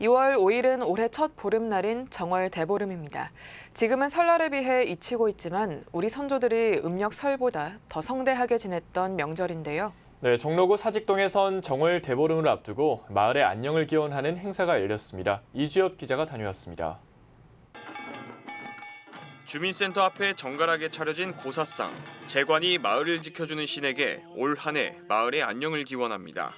2월 5일은 올해 첫 보름날인 정월 대보름입니다. 지금은 설날에 비해 잊히고 있지만 우리 선조들이 음력 설보다 더 성대하게 지냈던 명절인데요. 네, 종로구 사직동에선 정월 대보름을 앞두고 마을의 안녕을 기원하는 행사가 열렸습니다. 이주엽 기자가 다녀왔습니다. 주민센터 앞에 정갈하게 차려진 고사상. 재관이 마을을 지켜주는 신에게 올 한 해 마을의 안녕을 기원합니다.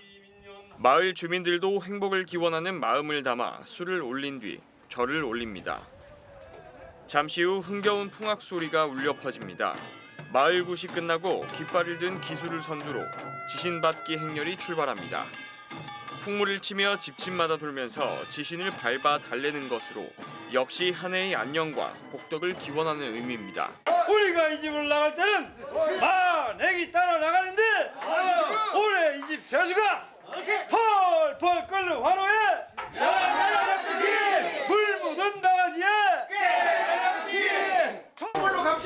마을 주민들도 행복을 기원하는 마음을 담아 술을 올린 뒤 절을 올립니다. 잠시 후 흥겨운 풍악 소리가 울려 퍼집니다. 마을 굿이 끝나고 깃발을 든 기수를 선두로 지신받기 행렬이 출발합니다. 풍물을 치며 집집마다 돌면서 지신을 밟아 달래는 것으로 역시 한 해의 안녕과 복덕을 기원하는 의미입니다. 우리가 이 집을 나갈 때는 만액이 따라 나가는데 올해 이 집 재수가 펄펄 끓는 화로에 물 묻은 바가지에!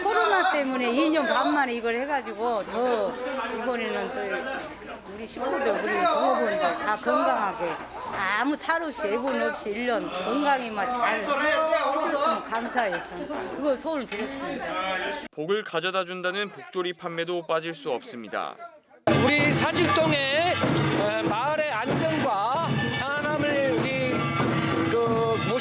코로나 때문에 2년 반 만에 이걸 해가지고 더 이번에는 또 우리 식구들 우리 부모분들 다 건강하게 아무 탈 없이 애분 없이 1년 건강히만 잘 해줬으면 감사해서 그거 소원 드렸습니다. 복을 가져다 준다는 복조리 판매도 빠질 수 없습니다. 우리 사직동의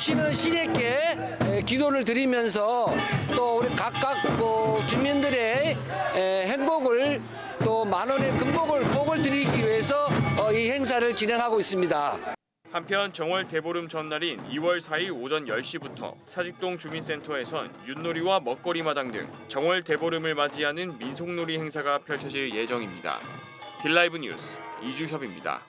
신에게 에, 기도를 드리면서 또 우리 각각 그 주민들의 에, 행복을 또 만원의 금복을 복을 드리기 위해서 어, 이 행사를 진행하고 있습니다. 한편 정월 대보름 전날인 2월 4일 오전 10시부터 사직동 주민센터에선 윷놀이와 먹거리 마당 등 정월 대보름을 맞이하는 민속놀이 행사가 펼쳐질 예정입니다. 딜라이브 뉴스 이주협입니다.